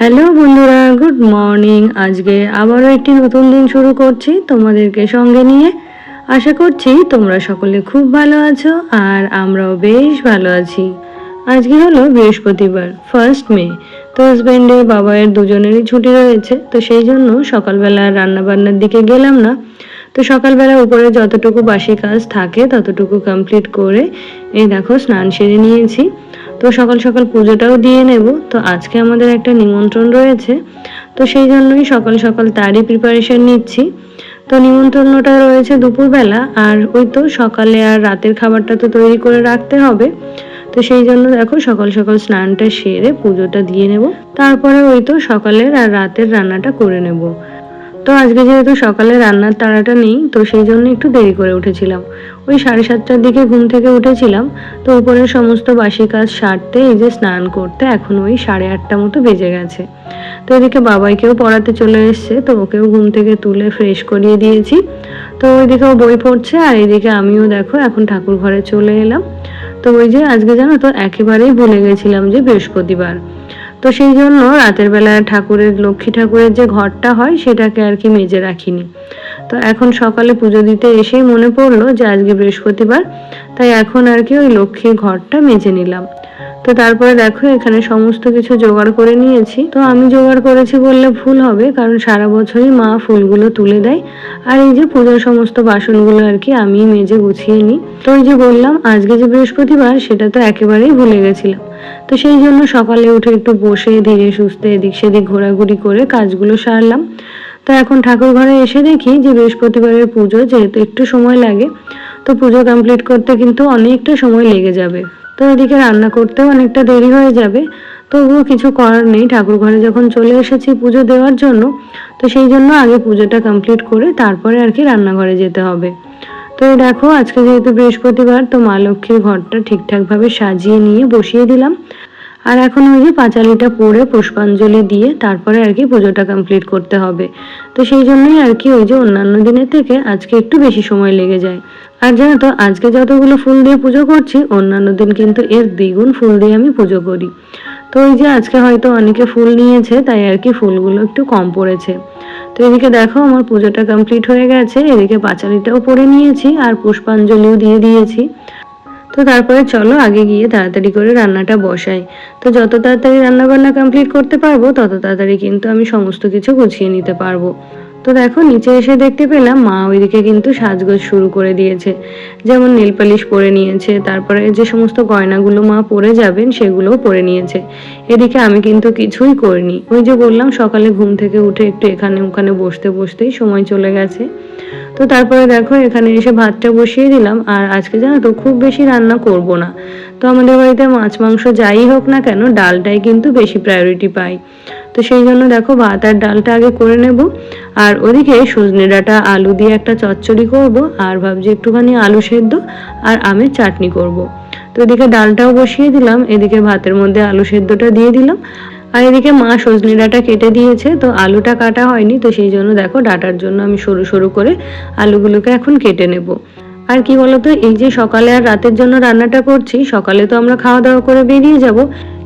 Hello বন্ধুরা, good morning. আজকে আবারও একটি নতুন দিন শুরু করছি তোমাদেরকে সঙ্গে নিয়ে। আশা করছি তোমরা সকলে খুব ভালো আছো আর আমরাও বেশ ভালো আছি। আজকে হলো বৃহস্পতিবার ফার্স্ট মে। তো হাজব্যান্ডের বাবায়ের দুজনেরই ছুটি রয়েছে, তো সেই জন্য সকালবেলা রান্না বান্নার দিকে গেলাম না। তো সকালবেলা উপরে যতটুকু বাসি কাজ থাকে ততটুকু কমপ্লিট করে এই দেখো স্নান সেরে নিয়েছি। তো সকাল সকাল পুজোটাও দিয়ে নেব। তো আজকে আমাদের একটা নিমন্ত্রণ রয়েছে। তো সেই জন্যই সকাল সকাল তারই প্রিপারেশন নিচ্ছি। তো নিমন্ত্রণটা রয়েছে দুপুরবেলা আর ওই তো সকালে আর রাতের খাবারটা তো তৈরি করে রাখতে হবে। তো সেই জন্য দেখো সকাল সকাল স্নানটা সেরে পুজোটা দিয়ে নেব। তারপরে ওই তো সকালের আর রাতের রান্নাটা করে নেব। তো আজকে যেহেতু সকালে রান্নার তাড়াটা নেই, তো সেই জন্য একটু দেরি করে উঠেছিলাম। ওই সাড়ে সাতটার দিকে ঘুম থেকে উঠেছিলাম, তো উপরের সমস্ত বাসি কাজ সারতে এই যে স্নান করতে এখন ওই সাড়ে আটটা মতো বেজে গেছে। তো এদিকে বাবাইকেও পড়াতে চলে এসছে, তো ওকেও ঘুম থেকে তুলে ফ্রেশ করিয়ে দিয়েছি। তো ওইদিকে ও বই পড়ছে আর এইদিকে আমিও দেখো এখন ঠাকুর ঘরে চলে এলাম। তো ওই যে আজকে জানো তো একেবারেই ভুলে গেছিলাম যে বৃহস্পতিবার। তো সেই জন্য রাতের বেলা ঠাকুরের লক্ষ্মী ঠাকুরের যে ঘরটা হয় সেটাকে আর কি মেজে রাখিনি। তো এখন সকালে পুজো দিতে এসেই মনে পড়ল যে আজকে বৃহস্পতিবার, তাই এখন আর কি ওই লক্ষ্মীর ঘরটা মেজে নিলাম। তো তারপরে দেখো এখানে সমস্ত কিছু জোগাড় করে নিয়েছি। তো আমি জোগাড় করেছি বললে ভুল হবে, কারণ সারা বছরই মা ফুলগুলো তুলে দেয়। আর এই যে পূজার সমস্ত বাসনগুলো আর কি আমি মেজে গুছিয়ে নিই। তো ওই যে বললাম, আজকে যে বৃহস্পতিবার, সেটা তো একেবারেই ভুলে গেছিলাম। তো সেই জন্য সকালে উঠে একটু বসে ধীরে সুস্থে এদিক সেদিক ঘোরাঘুরি করে কাজগুলো সারলাম। তো এখন ঠাকুর ঘরে এসে দেখি যে বৃহস্পতিবারের পুজো, যেহেতু একটু সময় লাগে, তো পুজো কমপ্লিট করতে কিন্তু অনেকটা সময় লেগে যাবে। তো এদিকে রান্না করতেও অনেকটা দেরি হয়ে যাবে, তবুও কিছু করার নেই। ঠাকুর ঘরে যখন চলে এসেছি পুজো দেওয়ার জন্য, তো সেই জন্য আগে পুজোটা কমপ্লিট করে তারপরে আর কি রান্নাঘরে যেতে হবে। তো দেখো, আজকে যেহেতু বৃহস্পতিবার, তো মা লক্ষ্মীর ঘরটা ঠিকঠাকভাবে সাজিয়ে নিয়ে বসিয়ে দিলাম। আর এখন ওই যে পাঁচালিটা পরে পুষ্পাঞ্জলি দিয়ে তারপরে আর কি পুজোটা কমপ্লিট করতে হবে। তো সেই জন্যই আর কি ওই যে অন্যান্য দিনের থেকে আজকে একটু বেশি সময় লেগে যায়। আর জানো তো, আজকে যতগুলো ফুল দিয়ে পুজো করছি, অন্যান্য দিন কিন্তু এর দ্বিগুণ ফুল দিয়ে আমি পুজো করি। তো ওই যে আজকে হয়তো অনেকে ফুল নিয়েছে, তাই আর কি ফুলগুলো একটু কম পড়েছে। তো এদিকে দেখো আমার পুজোটা কমপ্লিট হয়ে গেছে, এদিকে পাঁচালিটাও পরে নিয়েছি, আর পুষ্পাঞ্জলিও দিয়ে দিয়েছি। তো তারপরে চলো আগে গিয়ে তাড়াতাড়ি করে রান্নাটা বসাই। তো যত তাড়াতাড়ি রান্নাবান্না কমপ্লিট করতে পারব, তত তাড়াতাড়ি কিন্তু আমি সমস্ত কিছু গুছিয়ে নিতে পারব। তো দেখো, নিচে এসে দেখতে পেলাম মা ওইদিকে কিন্তু সাজগোজ শুরু করে দিয়েছে। যেমন নীল পালিশ পরে নিয়েছে, তারপরে যে সমস্ত গয়নাগুলো মা পরে যাবেন সেগুলোও পরে নিয়েছে। এদিকে আমি কিন্তু কিছুই করিনি। ওই যে বললাম, সকালে ঘুম থেকে উঠে একটু এখানে ওখানে বসতে বসতেই সময় চলে গেছে। তো তারপরে দেখো, এখানে এসে ভাতটা বসিয়ে দিলাম। আর আজকে জানো তো, খুব বেশি রান্না করব না। তো আমাদের বাড়িতে মাছ, মাংস যাই হোক না কেন, ডালটাই কিন্তু বেশি প্রায়োরিটি পাই। তো সেই জন্য দেখো ভাত আর ডালটা আগে করে নেব। আর ওদিকে সজনে ডাঁটা, আলু দিয়ে একটা চচ্চড়ি করব। আর ভাবছি একটুখানি আলু সেদ্ধ আর আমের চাটনি করব। তো এদিকে ডালটাও বসিয়ে দিলাম। এদিকে ভাতের মধ্যে আলু সেদ্ধটা দিয়ে দিলাম। আর এদিকে মা সজনে ডাঁটা কেটে দিয়েছে, তো আলুটা কাটা হয়নি। তো সেই জন্য দেখো ডাটার জন্য আমি সরু সরু করে আলুগুলোকে এখন কেটে নেব। আর কি বলতো, এই যে সকালে আর রাতের জন্য রান্নাটা করছি, সকালে তো আমরা খাওয়া দাওয়া করে বেরিয়ে যাব।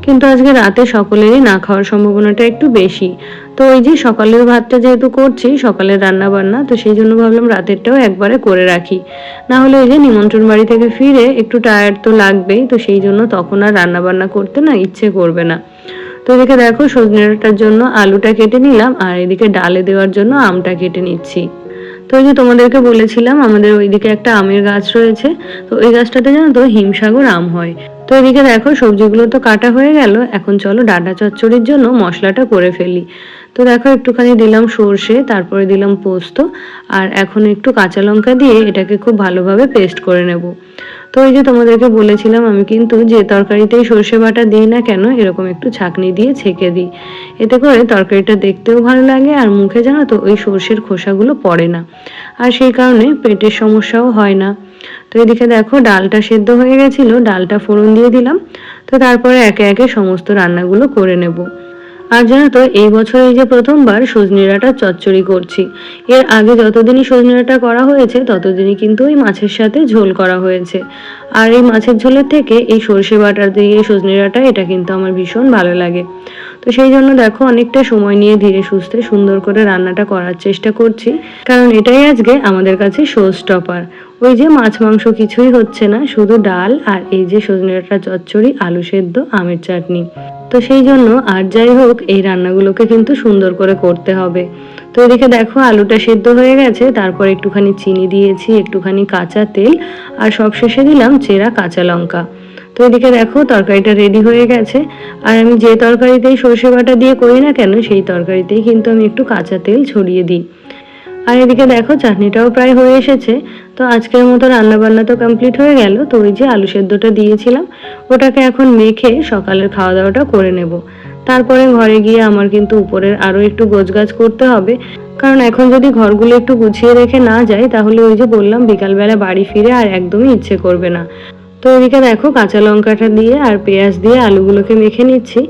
কিন্তু আজকে রাতে সকলেরই না খাওয়ার সম্ভাবনাটা একটু বেশি। তো ওই যে সকালের ভাতটা যেহেতু করছি, সকালের রান্না বান্না তো সেই জন্য ভাবলাম রাতেরটাও একবারে করে রাখি। না হলে ওই যে নিমন্ত্রণ বাড়ি থেকে ফিরে একটু টায়ার্ড তো লাগবেই, তো সেই জন্য তখন আর রান্না বান্না করতে না ইচ্ছে করবে না। তো এদিকে দেখো সজনেটার জন্য আলুটা কেটে নিলাম, আর এদিকে ডালে দেওয়ার জন্য আমটা কেটে নিচ্ছি। তো ওই যে তোমাদেরকে বলেছিলাম, আমাদের ওইদিকে একটা আমের গাছ রয়েছে, তো ওই গাছটাতে জানো তো হিমসাগর আম হয়। তো এদিকে দেখো, সবজিগুলো তো কাটা হয়ে গেল। এখন চলো ডাটা চচ্চড়ির জন্য মশলাটা করে ফেলি। তো দেখো, একটুখানি দিলাম সর্ষে, তারপরে দিলাম পোস্ত, আর এখন একটু কাঁচা লঙ্কা দিয়ে এটাকে খুব ভালোভাবে পেস্ট করে নেব। তো ওই যে তোমাদেরকে বলেছিলাম, আমি কিন্তু যে তরকারিতেই সর্ষে বাটা দিই না কেন, এরকম একটু ছাকনি দিয়ে ছেঁকে দিই। এতে করে তরকারিটা দেখতেও ভালো লাগে, আর মুখে জানো তো, ওই সর্ষের খোসাগুলো পড়ে না। আর সেই কারণে পেটের সমস্যাও হয় না। তো এদিকে দেখো ডালটা সেদ্ধ হয়ে গেছিল, ডালটা ফোড়ন দিয়ে দিলাম। তো তারপরে একে একে সমস্ত রান্নাগুলো করে নেব। আর জানো তো, এই বছর এই যে প্রথমবার সজনে চচ্চড়ি করছি। এর আগে যতদিনই সজনে করা হয়েছে, ততদিনই কিন্তু ওই মাছের সাথে ঝোল করা হয়েছে। আর এই মাছের ঝোলের থেকে এই সর্ষে বাটার দিয়ে এই সজনে ডাঁটা, এটা কিন্তু আমার ভীষণ ভালো লাগে। তো সেই জন্য দেখো অনেকটা সময় নিয়ে ধীরে সুস্থে সুন্দর করে রান্নাটা করার চেষ্টা করছি। কারণ এটাই আজকে আমাদের কাছে শো স্টপার ওই যে মাছ, মাংস কিছুই হচ্ছে না, শুধু ডাল আর এই যে সজনে চচ্চড়ি, আলু সেদ্ধ, আমের চাটনি। তো সেই জন্য আর যাই হোক, এই রান্নাগুলোকে কিন্তু সুন্দর করে করতে হবে। তো এদিকে দেখো, আলুটা সেদ্ধ হয়ে গেছে, তারপর একটুখানি চিনি দিয়েছি, একটুখানি কাঁচা তেল, আর সবশেষে দিলাম চেরা কাঁচা লঙ্কা। তো এদিকে দেখো, তরকারিটা রেডি হয়ে গেছে। আর আমি যে তরকারিতেই সর্ষে বাটা দিয়ে করি না কেন, সেই তরকারিতেই কিন্তু আমি একটু কাঁচা তেল ছড়িয়ে দিই। আর এদিকে দেখো, চাটনিটাও প্রায় হয়ে এসেছে। তো আজকের মতো রান্নাবান্না তো কমপ্লিট হয়ে গেল। তো ওই যে আলু সেদ্ধটা দিয়েছিলাম, ওটাকে এখন মেখে সকালের খাওয়া দাওয়াটা করে নেব। তারপরে ঘরে গিয়ে আমার কিন্তু উপরের আরও একটু গোছগাছ করতে হবে। কারণ এখন যদি ঘরগুলো একটু গুছিয়ে রেখে না যায়, তাহলে ওই যে বললাম, বিকালবেলা বাড়ি ফিরে আর একদমই ইচ্ছে করবে না। তো এদিকে দেখো কাঁচা লঙ্কাটা দিয়ে আর পেঁয়াজ দিয়ে আলুগুলোকে মেখে নিচ্ছি।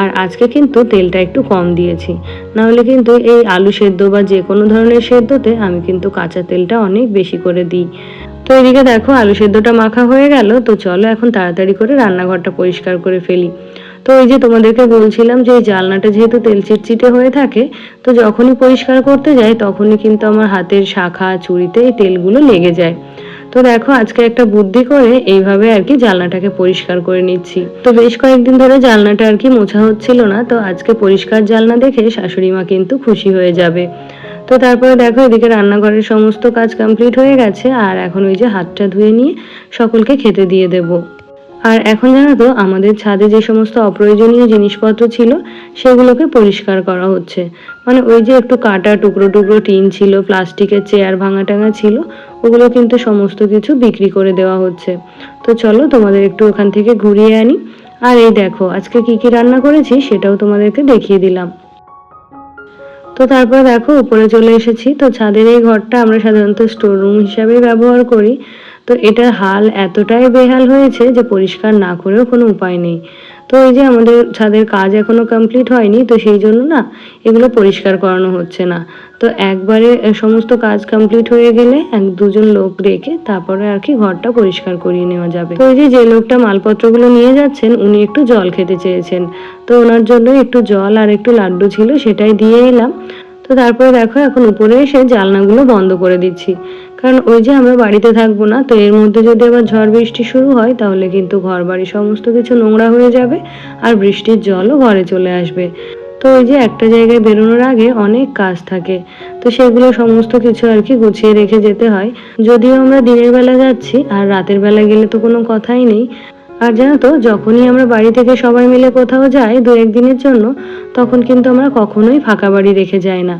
আর আজকে কিন্তু তেলটা একটু কম দিয়েছি। নাহলে কিন্তু এই আলু সেদ্ধ বা যে কোনো ধরনের সেদ্ধতে আমি কিন্তু কাঁচা তেলটা অনেক বেশি করে দিই। তো এদিকে দেখো আলু সেদ্ধটা মাখা হয়ে গেল। তো চলো এখন তাড়াতাড়ি করে রান্নাঘরটা পরিষ্কার করে ফেলি। তো এই যে তোমাদেরকে বলছিলাম যে এই জালনাটা যেহেতু তেল চিটচিটে হয়ে থাকে, তো যখনই পরিষ্কার করতে যাই তখনই কিন্তু আমার হাতের শাখা, চুড়িতে এই তেলগুলো লেগে যায়। তো দেখো, আজকে একটা বুদ্ধি করে এইভাবে আর কি জানলাটাকে পরিষ্কার করে নিচ্ছি। তো বেশ কয়েকদিন ধরে জানলাটা আর কি মোছা হচ্ছিল না, তো আজকে পরিষ্কার জানলা দেখে শাশুড়ি মা কিন্তু খুশি হয়ে যাবে। তো তারপরে দেখো, এদিকে রান্নাঘরের সমস্ত কাজ কমপ্লিট হয়ে গেছে, আর এখন ওই যে হাতটা ধুয়ে নিয়ে সকলকে খেতে দিয়ে দেবো। আর এখন জানো তো, আমাদের ছাদে যে সমস্ত অপ্রয়োজনীয় জিনিসপত্র ছিল, সেগুলোকে পরিষ্কার করা হচ্ছে। মানে ওই যে একটু কাটা টুকরো টুকরো টিন ছিল, প্লাস্টিকের চেয়ার ভাঙা টাঙা ছিল ওগুলো কিন্তু সমস্ত কিছু বিক্রি করে দেওয়া হচ্ছে। তো চলো তোমাদের একটু ওখান থেকে ঘুরিয়ে আনি। আর এই দেখো, আজকে কি কি রান্না করেছি সেটাও তোমাদেরকে দেখিয়ে দিলাম। তো তারপর দেখো, উপরে চলে এসেছি। তো ছাদের এই ঘরটা আমরা সাধারণত স্টোর রুম হিসাবে ব্যবহার করি। তো এটার হাল এতটাই বেহাল হয়েছে যে পরিষ্কার না করেও কোনো উপায় নেই। তো এই যে আমাদের ছাদের কাজ এখনও কমপ্লিট হয়নি, তো সেই জন্য না এগুলো পরিষ্কার করানো হচ্ছে না। তো একবারে সমস্ত কাজ কমপ্লিট হয়ে গেলে এক দুজন লোক রেখে তারপরে আর কি ঘরটা পরিষ্কার করিয়ে নেওয়া যাবে। তো এই যে যে লোকটা মালপত্রগুলো নিয়ে যাচ্ছেন, উনি একটু জল খেতে চেয়েছেন। তো ওনার জন্য একটু জল আর একটু লাড্ডু ছিল, সেটাই দিয়ে এলাম। তো তারপরে দেখো, এখন উপরে এসে জালনাগুলো বন্ধ করে দিচ্ছি। কারণ ওই যে আমরা বাড়িতে থাকব না, তো এর মধ্যে যদি আবার ঝড় বৃষ্টি শুরু হয়, তাহলে কিন্তু ঘর বাড়ি সমস্ত কিছু নোংরা হয়ে যাবে আর বৃষ্টির জলও ঘরে চলে আসবে। তো ওই যে একটা জায়গায় বেরোনোর আগে অনেক কাজ থাকে, তো সেগুলো সমস্ত কিছু আর কি গুছিয়ে রেখে যেতে হয়। যদিও আমরা দিনের বেলা যাচ্ছি আর রাতের বেলা গেলে তো কোনো কথাই নেই। আর জানো তো, যখনই আমরা বাড়ি থেকে সবাই মিলে কোথাও যাই দু একদিনের জন্য, তখন কিন্তু আমরা কখনোই ফাঁকা বাড়ি রেখে যাই না।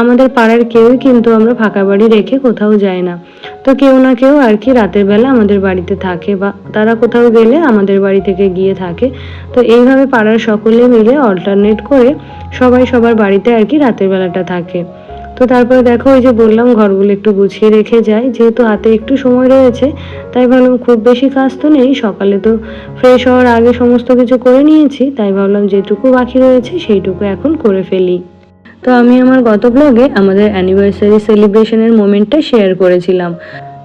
আমাদের পাড়ার কেউই কিন্তু আমরা ফাঁকা বাড়ি রেখে কোথাও যাই না। তো কেউ না কেউ আর কি রাতের বেলা আমাদের বাড়িতে থাকে বা তারা কোথাও গেলে আমাদের বাড়ি থেকে গিয়ে থাকে। তো এইভাবে পাড়ার সকলে মিলে অল্টারনেট করে সবাই সবার বাড়িতে আর কি রাতের বেলাটা থাকে। তো তারপরে দেখো ওই যে বললাম, ঘরগুলো একটু গুছিয়ে রেখে যাই। যেহেতু হাতে একটু সময় রয়েছে, তাই ভাবলাম খুব বেশি কাজ তো নেই। সকালে তো ফ্রেশ হওয়ার আগে সমস্ত কিছু করে নিয়েছি, তাই ভাবলাম যেটুকু বাকি রয়েছে সেইটুকু এখন করে ফেলি। তো আমি আমার গত ব্লগে আমাদের অ্যানিভার্সারি সেলিব্রেশনের মোমেন্টটা শেয়ার করেছিলাম।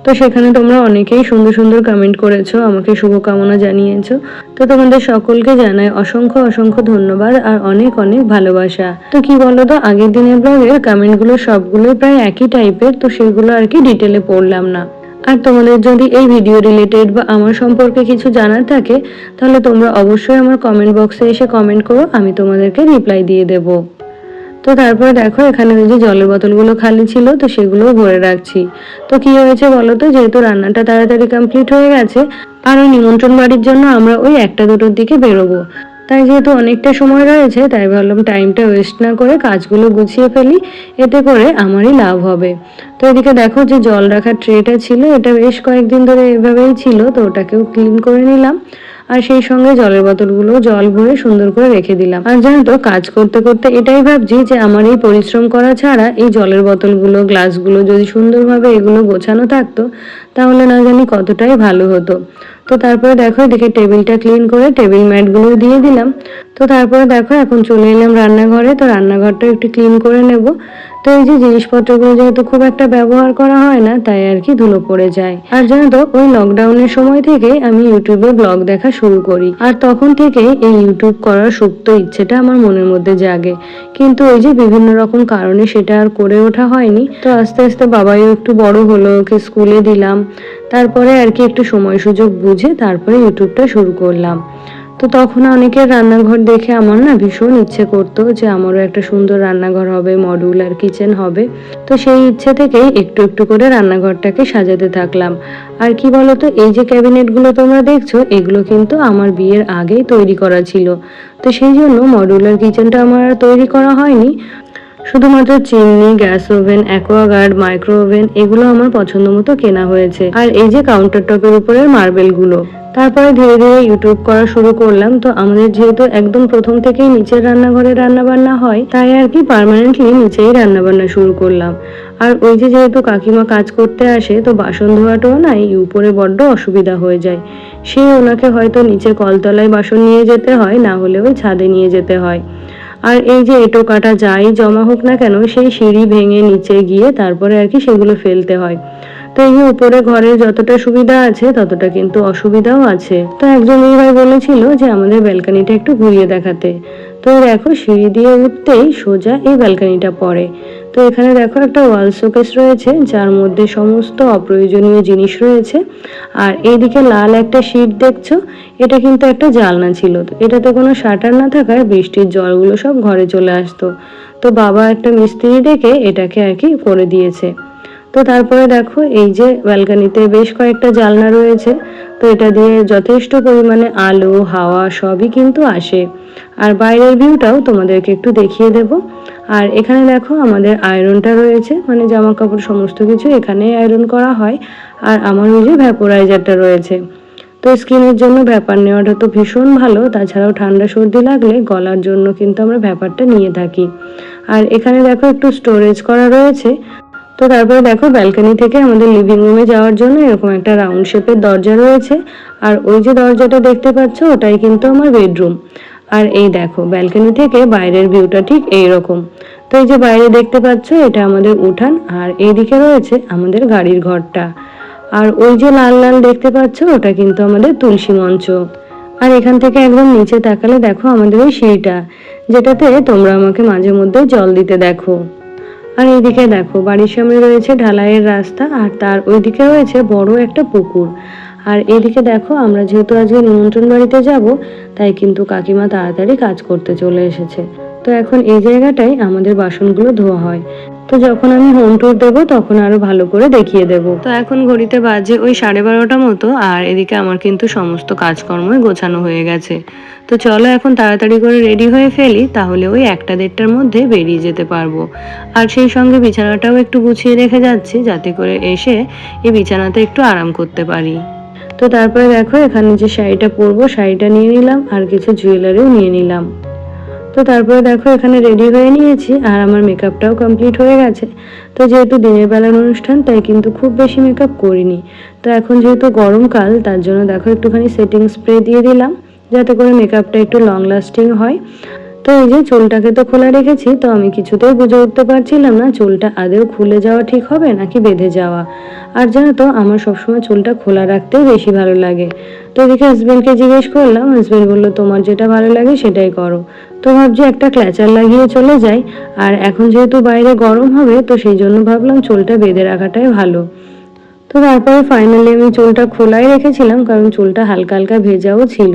তো সেখানে তোমরা অনেকেই সুন্দর সুন্দর কমেন্ট করেছ, আমাকে শুভকামনা জানিয়েছো। তো তোমাদের সকলকে জানাই অসংখ্য অসংখ্য ধন্যবাদ আর অনেক অনেক ভালোবাসা। তো কি বলো তো আগের দিনের ব্লগের কমেন্টগুলো সবগুলোই প্রায় একই টাইপের তো সেগুলো আর কি ডিটেলে পড়লাম না। আর তোমাদের যদি এই ভিডিও রিলেটেড বা আমার সম্পর্কে কিছু জানার থাকে, তাহলে তোমরা অবশ্যই আমার কমেন্ট বক্সে এসে কমেন্ট করো, আমি তোমাদেরকে রিপ্লাই দিয়ে দেবো। তো তারপরে দেখো, এখানে ওই যে জলের বোতলগুলো খালি ছিল, তো সেগুলোও ভরে রাখছি। তো কি হয়েছে বলো তো, যেহেতু রান্নাটা তাড়াতাড়ি কমপ্লিট হয়ে গেছে আর ওই নিমন্ত্রণ বাড়ির জন্য আমরা ওই একটা দুটোর দিকে বেরোবো। তাই যেহেতু অনেকটা সময় রয়েছে, তাই ভাবলাম টাইমটা ওয়েস্ট না করে কাজগুলো গুছিয়ে ফেলি, এতে করে আমারই লাভ হবে। তো এদিকে দেখো যে জল রাখার ট্রেটা ছিল, এটা বেশ কয়েকদিন ধরে এভাবেই ছিল, তো ওটাকেও ক্লিন করে নিলাম। আর সেই সঙ্গে জলের বোতলগুলো জল ভরে সুন্দর করে রেখে দিলাম। আর জানো তো, কাজ করতে করতে এটাই ভাবছি যে আমার এই পরিশ্রম করা ছাড়া এই জলের বোতলগুলো গ্লাসগুলো যদি সুন্দরভাবে এগুলো গোছানো থাকতো, তাহলে না জানি কতটাই ভালো হতো। তো তারপরে দেখো এদিকে টেবিলটা ক্লিন করে টেবিল ম্যাটগুলো দিয়ে দিলাম। তো তারপরে দেখো, এখন চলে এলাম রান্নাঘরে। তো রান্নাঘরটা একটু ক্লিন করে নেব। তো এই যে জিনিসপত্রগুলো যেহেতু খুব একটা ব্যবহার করা হয় না, তাই আর কি ধুলো পড়ে যায়। আর জানো তো, ওই লকডাউনের সময় থেকে আমি ইউটিউবে ব্লগ দেখা শুরু করি। আর তখন থেকে এই ইউটিউব করার সুপ্ত ইচ্ছেটা আমার মনের মধ্যে জাগে। কিন্তু ওই যে বিভিন্ন রকম কারণে সেটা আর করে ওঠা হয়নি। তো আস্তে আস্তে বাবাইও একটু বড় হলো, ওকে স্কুলে দিলাম। তারপরে আর কি একটু সময় সুযোগ বুঝে তারপরে ইউটিউবটা শুরু করলাম। তো তখন অনেকের রান্নাঘর দেখে আমার না ভীষণ ইচ্ছে করতো যে আমারও একটা সুন্দর রান্নাঘর হবে মডিউলার কিচেন হবে। তো সেই ইচ্ছে থেকেই একটু একটু করে রান্নাঘরটাকে সাজাতে থাকলাম। আর কি বলতো, এই যে ক্যাবিনেটগুলো তোমরা দেখছ, এগুলো কিন্তু আমার বিয়ের আগেই তৈরি করা ছিল। তো সেই জন্য মডুলার কিচেনটা আমার আর তৈরি করা হয়নি। শুধুমাত্র chimney, gas oven Aquaguard micro oven, এগুলো আমার পছন্দ মতো কেনা হয়েছে। আর এই যে কাউন্টার টপের উপরের মার্বেলগুলো, তারপরে ধীরে ধীরে ইউটিউব করা শুরু করলাম। তো আমাদের যেহেতু একদম প্রথম থেকেই নিচের রান্নাঘরে রান্না বান্না হয়, তাই আর কি পার্মানেন্টলি নিচেই রান্না বান্না শুরু করলাম। আর ওই যে যেহেতু কাকিমা কাজ করতে আসে, তো বাসন ধোয়াটাও না এই উপরে বড্ড অসুবিধা হয়ে যায়। সেই ওনাকে হয়তো নিচে কলতলায় বাসন নিয়ে যেতে হয়, না হলে ওই ছাদে নিয়ে যেতে হয়। আর এই যে এটো কাটা যাই জমা হোক না কেন, সেই সিঁড়ি ভেঙে নিচে গিয়ে তারপরে আর কি সেগুলো ফেলতে হয়। তো এই উপরে ঘরের যতটা সুবিধা আছে, ততটা কিন্তু অসুবিধাও আছে। তো একজন এই ভাই বলেছিল যে আমাদের ব্যালকানিটা একটু ঘুরিয়ে দেখাতে। তো দেখো সিঁড়ি দিয়ে উঠতেই সোজা এই ব্যালকানিটা পড়ে। তো এখানে দেখো একটা ওয়াল শোকেস রয়েছে, যার মধ্যে সমস্ত অপ্রয়োজনীয় জিনিস রয়েছে। আর এইদিকে লাল একটা শীট দেখছ, এটা কিন্তু একটা জালনা ছিল। তো এটাতে কোনো শাটার না থাকায় বৃষ্টির জলগুলো সব ঘরে চলে আসতো। তো বাবা একটা মিস্ত্রি ডেকে এটাকে আর কি করে দিয়েছে। তো তারপরে দেখো, এই যে ব্যালকানিতে বেশ কয়েকটা জালনা রয়েছে। তো এটা দিয়ে যথেষ্ট পরিমাণে আলো, হাওয়া সবই কিন্তু আসে। আর বাইরের ভিউটাও তোমাদেরকে একটু দেখিয়ে দেব। আর এখানে দেখো, আমাদের আয়রনটা রয়েছে মানে জামা কাপড় সমস্ত কিছু এখানে আয়রন করা হয়। আর আমার ওই যে ভ্যাপোরাইজারটা রয়েছে। তো স্কিনের জন্য ব্যাপার নেওয়াটা তো ভীষণ ভালো, তাছাড়াও ঠান্ডা সর্দি লাগলে গলার জন্য কিন্তু আমরা ব্যাপারটা নিয়ে থাকি। আর এখানে দেখো, একটু স্টোরেজ করা রয়েছে। তো তারপরে দেখো ব্যালকানি থেকে আমাদের লিভিং রুমে যাওয়ার জন্য এরকম একটা রাউন্ড শেপের দরজা রয়েছে। আর ওই যে দরজাটা দেখতে পাচ্ছ, ওটাই কিন্তু আমার বেডরুম আর এই দেখো ব্যালকানি থেকে বাইরের ভিউটা ঠিক এই রকম তো এই যে বাইরে দেখতে পাচ্ছ, এটা আমাদের উঠান। আর এইদিকে রয়েছে আমাদের গাড়ির ঘরটা। আর ওই যে লাল লাল দেখতে পাচ্ছ, ওটা কিন্তু আমাদের তুলসী মঞ্চ। আর এখান থেকে একদম নিচে তাকালে দেখো আমাদের ওই সিঁড়িটা, যেটাতে তোমরা আমাকে মাঝে মধ্যে জল দিতে দেখো। আর এইদিকে দেখো, বাড়ির সামনে রয়েছে ঢালাইয়ের রাস্তা আর তার ওইদিকে রয়েছে বড় একটা পুকুর। আর এদিকে দেখো, আমরা যেহেতু আজকে নিমন্ত্রণ বাড়িতে যাব, তাই কিন্তু কাকিমা তাড়াতাড়ি কাজ করতে চলে এসেছে। তো এখন এই জায়গাটাই আমাদের বাসনগুলো ধোয়া হয়। তো যখন আমি হোম ট্যুর দেবো, তখন আরও ভালো করে দেখিয়ে দেব। তো এখন ঘড়িতে বাজে ওই সাড়ে বারোটা মতো, আর এদিকে আমার কিন্তু সমস্ত কাজকর্মই গোছানো হয়ে গেছে। তো চলো এখন তাড়াতাড়ি করে রেডি হয়ে ফেলি, তাহলে ওই একটা দেড়টার মধ্যে বেরিয়ে যেতে পারব। আর সেই সঙ্গে বিছানাটাও একটু গুছিয়ে রেখে যাচ্ছি, যাতে করে এসে এই বিছানাতে একটু আরাম করতে পারি। তো তারপরে দেখো, এখানে যে শাড়িটা পরবো, শাড়িটা নিয়ে নিলাম, আর কিছু জুয়েলারিও নিয়ে নিলাম। তো তারপরে দেখো, এখানে রেডি হয়ে নিয়েছি আর আমার মেকআপটাও কমপ্লিট হয়ে গেছে। তো যেহেতু দিনের বেলার অনুষ্ঠান, তাই কিন্তু খুব বেশি মেকআপ করিনি। তো এখন যেহেতু গরমকাল তার জন্য দেখো একটুখানি সেটিং স্প্রে দিয়ে দিলাম, যাতে করে মেকআপটা একটু লং লাস্টিং হয়। তো এই যে চুলটাকে তো খোলা রেখেছি, তো আমি কিছুতেই বুঝে উঠতে পারছিলাম না চুলটা আদেও খুলে যাওয়া ঠিক হবে নাকি বেঁধে যাওয়া। আর জানো তো, আমার সবসময় চুলটা খোলা রাখতেই বেশি ভালো লাগে। তো এদিকে হাজব্যান্ডকে জিজ্ঞেস করলাম হাজব্যান্ড বলল, তোমার যেটা ভালো লাগে সেটাই করো। তো ভাবছি একটা ক্ল্যাচার লাগিয়ে চলে যাই। আর এখন যেহেতু বাইরে গরম হবে, তো সেই জন্য ভাবলাম চুলটা বেঁধে রাখাটাই ভালো। তো তারপরে ফাইনালি আমি চুলটা খোলাই রেখেছিলাম, কারণ চুলটা হালকা হালকা ভেজাও ছিল।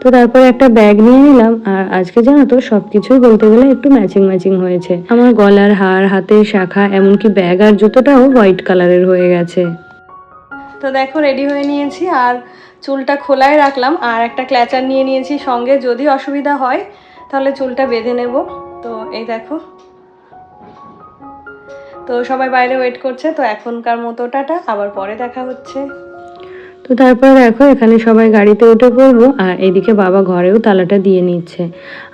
তো তারপরে একটা ব্যাগ নিয়ে নিলাম, আর আজকে জানো তো সব কিছুই বলতে গেলে একটু ম্যাচিং ম্যাচিং হয়েছে। আমার গলার হার, হাতের শাখা, এমনকি ব্যাগ আর জুতোটাও হোয়াইট কালারের হয়ে গেছে। তো দেখো রেডি হয়ে নিয়েছি, আর চুলটা খোলায় রাখলাম, আর একটা ক্ল্যাচার নিয়ে নিয়েছি সঙ্গে, যদি অসুবিধা হয়। তাহলে চুলটা বেঁধে নেব। তো এই দেখো। তো সবাই বাইরে ওয়েট করছে, তো এখনকার মতো টাটা, আবার পরে দেখা হচ্ছে। তো তারপর দেখো, এখানে সবাই গাড়িতে উঠে পড়ব আর এদিকে বাবা ঘরেও তালাটা দিয়ে নিচ্ছে।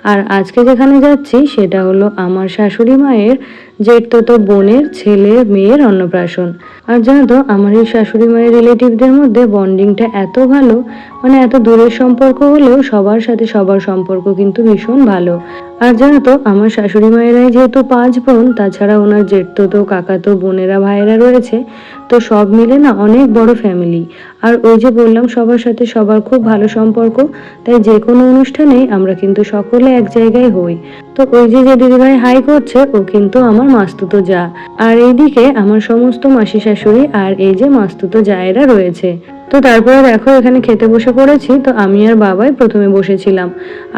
আর আজকে যেখানে যাচ্ছি, সেটা হলো আমার শাশুড়ি মায়ের জেঠতো তো বোনের ছেলে, মেয়ের অন্নপ্রাশন। আর জানো তো, আমার এই শাশুড়ি মায়ের রিলেটিভদের মধ্যে বন্ডিংটা এত ভালো মানে এত দূরের সম্পর্ক হলেও সবার সাথে সবার সম্পর্ক কিন্তু ভীষণ ভালো। আর জানো তো, আমার শাশুড়ি মায়েরাই যেহেতু পাঁচ বোন, তাছাড়া ওনার জেঠতো তো কাকাতো, বোনেরা, ভাইয়েরা রয়েছে, তো সব মিলে না অনেক বড় ফ্যামিলি আর ওই যে বললাম, সবার সাথে সবার খুব ভালো সম্পর্ক, তাই যে কোনো অনুষ্ঠানে আমরা কিন্তু সকলে এক জায়গায় হই। তো ওই যে যে দিদিভাই হাই করছে, ও কিন্তু আমার মাস্তুতো যা। আর এইদিকে আমার সমস্ত মাসি শাশুড়ি আর এই যে মাস্তুতো জায়েরা রয়েছে। তো তারপরে দেখো, এখানে খেতে বসে পড়েছি, তো আমি আর বাবাই প্রথমে বসেছিলাম।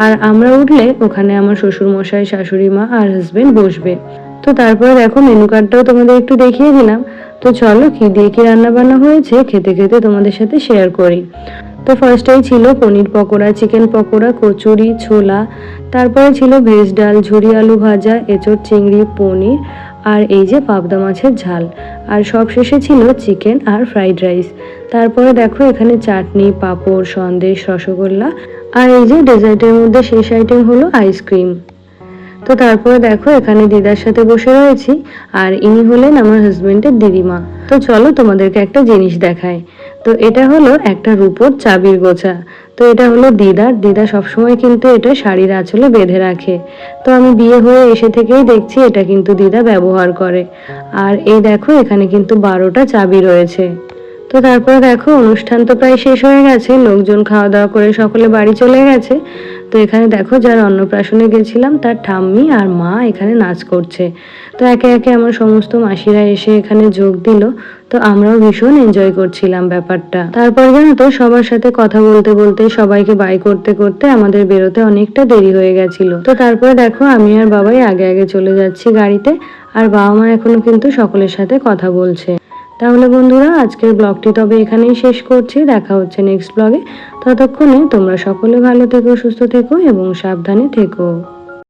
আর আমরা উঠলে ওখানে আমার শ্বশুর মশাই শাশুড়ি মা আর হাজবেন্ড বসবে। তো তারপরে দেখো মেনু কার্ডটাও তোমাদের একটু দেখিয়ে দিলাম। তো চলো, কি দিয়ে কি রান্না বান্না হয়েছে, খেতে খেতে তোমাদের সাথে শেয়ার করি। তো ফার্স্টেই ছিল পনির পকোড়া চিকেন পকোড়া, কচুরি, ছোলা, তারপরে ছিল ভেজ ডাল, ঝুরি আলু ভাজা, এঁচড়, চিংড়ি, পনির আর এই যে পাবদা মাছের ঝাল। আর সব শেষে ছিল চিকেন আর ফ্রাইড রাইস তারপরে দেখো এখানে চাটনি, পাঁপড়, সন্দেশ, রসগোল্লা আর এই যে ডেজার্টের মধ্যে শেষ আইটেম হলো আইসক্রিম তো তারপরে দেখো এখানে দিদার সাথে বসে রয়েছি আর ইনি হলেন আমার হাজবেন্ডের দিদিমা। তো চলো তোমাদেরকে একটা জিনিস দেখায় তো এটা হলো একটা রূপোর চাবির গোছা। তো এটা হলো দিদার। দিদা সবসময় কিন্তু এটা শাড়ির আঁচলে বেঁধে রাখে। তো আমি বিয়ে হয়ে এসে থেকেই দেখছি এটা কিন্তু দিদা ব্যবহার করে। আর এই দেখো, এখানে কিন্তু বারোটা চাবি রয়েছে। তো তারপর দেখো, অনুষ্ঠান তো প্রায় শেষ হয়ে গেছে, লোকজন খাওয়া দাওয়া করে সকলে বাড়ি চলে গেছে। তো এখানে দেখো, যার অন্নপ্রাশনে গেছিলাম, তার ঠাম্মি আর মা এখানে নাচ করছে। তো একে একে আমার সমস্ত মাসিরা এসে এখানে যোগ দিল। তো আমরাও ভীষণ এনজয় করছিলাম ব্যাপারটা। তারপর জানো তো, সবার সাথে কথা বলতে বলতে, সবাইকে বাই করতে করতে আমাদের বেরোতে অনেকটা দেরি হয়ে গেছিল। তো তারপরে দেখো, আমি আর বাবাই আগে আগে চলে যাচ্ছি গাড়িতে, আর বাবা মা এখনও কিন্তু সকলের সাথে কথা বলছে। তাহলে বন্ধুরা, আজকের ব্লগটি তবে এখানেই শেষ করছি। দেখা হচ্ছে নেক্সট ব্লগে। ততক্ষণে তোমরা সকলে ভালো থেকো, সুস্থ থেকো এবং সাবধানে থেকো।